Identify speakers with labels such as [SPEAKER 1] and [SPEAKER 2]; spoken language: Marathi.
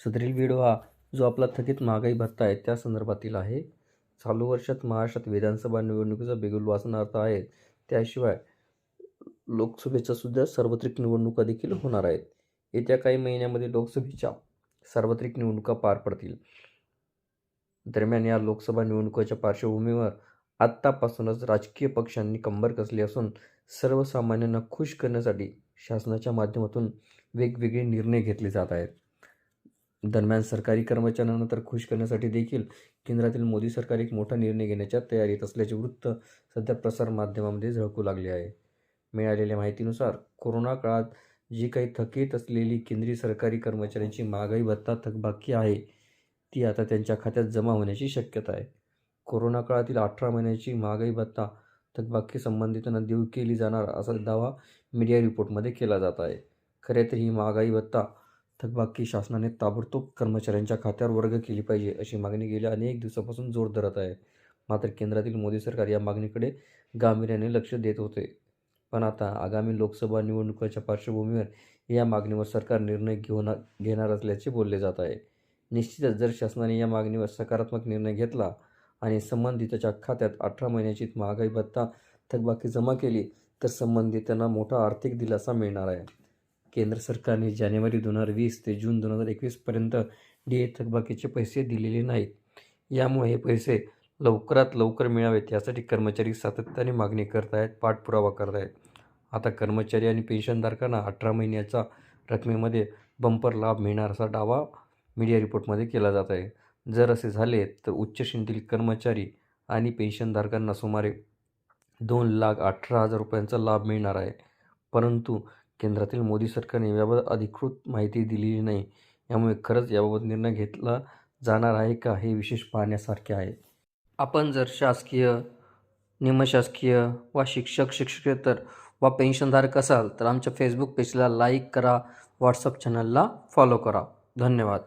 [SPEAKER 1] सदरील व्हिडिओ हा जो आपला थकीत महागाई भत्ता आहे त्या संदर्भातील आहे. चालू वर्षात महाराष्ट्रात विधानसभा निवडणुकीचा बिगुल वाचनार्थ आहे त्याशिवाय लोकसभेच्या सुद्धा सार्वत्रिक निवडणुका देखील होणार आहेत. येत्या काही महिन्यामध्ये लोकसभेच्या सार्वत्रिक निवडणुका पार पडतील. दरम्यान या लोकसभा निवडणुकाच्या पार्श्वभूमीवर आत्तापासूनच राजकीय पक्षांनी कंबर कसली असून सर्वसामान्यांना खुश करण्यासाठी शासनाच्या माध्यमातून वेगवेगळे निर्णय घेतले जात आहेत. दरम्यान सरकारी कर्मचाऱ्यांना तर खुश करण्यासाठी देखील केंद्रातील मोदी सरकार एक मोठा निर्णय घेण्याच्या तयारीत असल्याचे वृत्त सध्या प्रसारमाध्यमामध्ये झळकू लागले आहे. मिळालेल्या माहितीनुसार कोरोना काळात जी काही थकीत असलेली केंद्रीय सरकारी कर्मचाऱ्यांची महागाई भत्ता थकबाकी आहे ती आता त्यांच्या खात्यात जमा होण्याची शक्यता आहे. कोरोना काळातील अठरा महिन्याची महागाई भत्ता थकबाकी संबंधितांना देऊ केली जाणार असा दावा मीडिया रिपोर्टमध्ये केला जात आहे. खरे तर ही महागाई भत्ता थकबाकी शासनाने ताबडतोब कर्मचाऱ्यांच्या खात्यावर वर्ग केली पाहिजे अशी मागणी गेल्या अनेक दिवसापासून जोर धरत आहे. मात्र केंद्रातील मोदी सरकार या मागणीकडे गांभीर्याने लक्ष देत होते. पण आता आगामी लोकसभा निवडणुकीच्या पार्श्वभूमीवर या मागणीवर सरकार निर्णय घेऊन घेणार असल्याचे बोलले जात आहे. निश्चितच जर शासनाने या मागणीवर सकारात्मक निर्णय घेतला आणि संबंधिताच्या खात्यात अठरा महिन्याची महागाई भत्ता थकबाकी जमा केली तर संबंधितांना मोठा आर्थिक दिलासा मिळणार आहे. केंद्र सरकारने जानेवारी दोन हजार वीस ते जून दोन हजार एकवीसपर्यंत डी ए थकबाकीचे पैसे दिलेले नाहीत. यामुळे हे पैसे लवकरात लवकर मिळावेत यासाठी कर्मचारी सातत्याने मागणी करत आहेत पाठपुरावा करत आहेत आता कर्मचारी आणि पेन्शनधारकांना अठरा महिन्याचा रकमेमध्ये बंपर लाभ मिळणार असा दावा मीडिया रिपोर्टमध्ये केला जात आहे. जर असे झाले तर उच्च श्रेणीतील कर्मचारी आणि पेन्शनधारकांना सुमारे दोन लाख अठरा हजार रुपयांचा लाभ मिळणार आहे. परंतु केंद्रातील मोदी सरकारने याबाबत अधिकृत माहिती दिलेली नाही. यामुळे खरंच याबाबत निर्णय घेतला जाणार आहे का हे विशेष पाहण्यासारखे आहे. आपण जर शासकीय निमशासकीय वा शिक्षक शिक्षकेतर वा पेन्शनधारक असाल तर आमच्या फेसबुक पेजला लाईक करा व्हॉट्सअप चॅनलला फॉलो करा. धन्यवाद.